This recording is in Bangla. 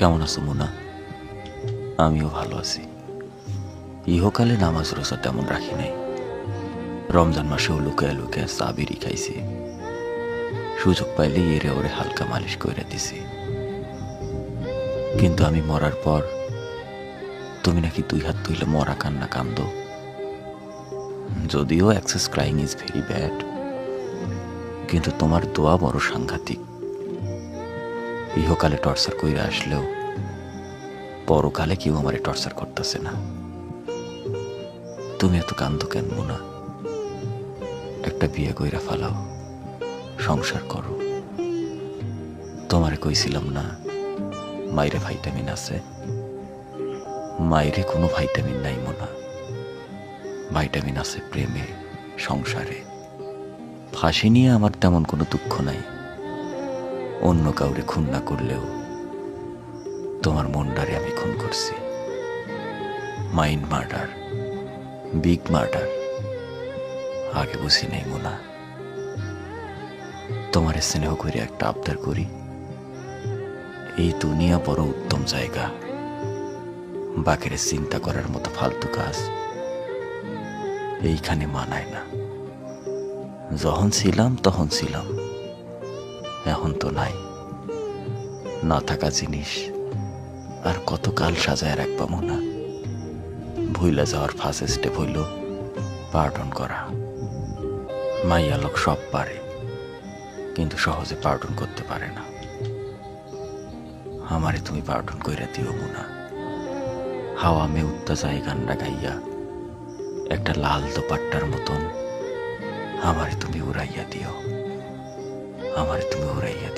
কেমন আছো মুনা আমিও ভালো আছি। ইহকালে নামাজ রোজা তেমন রাখি নাই। রমজান মাসেও লুকায় লুকায় সাবিরি খাইছি। সুযোগ পাইলেই এরে ওরে হালকা মালিশ করে দিছি। কিন্তু আমি মরার পর তুমি নাকি দুই হাত তুইলে মরা কান্না কান্দ। যদিও excess crying is very bad, কিন্তু তোমার দোয়া বড় সাংঘাতিক। ইহকালে টর্চার কইরা আসলেও পরকালে কেউ আমারে টর্চার করতেছে না। তুমি এত কান্দ কেন মোনা? একটা বিয়ে কইরা ফালাও, সংসার করো। তোমারে কইছিলাম না, মাইরে ভাইটামিন আছে। মাইরে কোনো ভাইটামিন নাই মোনা। ভাইটামিন আছে প্রেমে, সংসারে। ফাঁসি নিয়ে আমার তেমন কোনো দুঃখ নাই। অন্য কাউরে খুন না করলেও তোমার মনটারে আমি খুন করছি। মাইন্ড মার্ডার, বিগ মার্ডার, আগে বুঝি নাই মোনা। তোমার স্নেহ করে একটা আবদার করি। এই দুনিয়া বড় উত্তম জায়গা। বাকের চিন্তা করার মতো ফালতু কাজ এইখানে মানায় না। যখন ছিলাম তখন ছিলাম। এখন তো নাই। না থাকা জিনিস, আর কত কাল সাজায় রাখবা মোনা? ভুইলা যাওয়ার ফার্স্ট স্টেপ হইল পার্টন করা। মাইয়া লোক সব পারে, কিন্তু সহজে পার্টন করতে পারে না। আমারে তুমি পার্টন কইরা দিও মুনা। হাওয়া মে উত্তা যায় গান্ডা গাইয়া একটা লাল দোপাট্টার মতন আমারে তুমি উড়াইয়া দিও। আমারে তুমি উড়াইয়া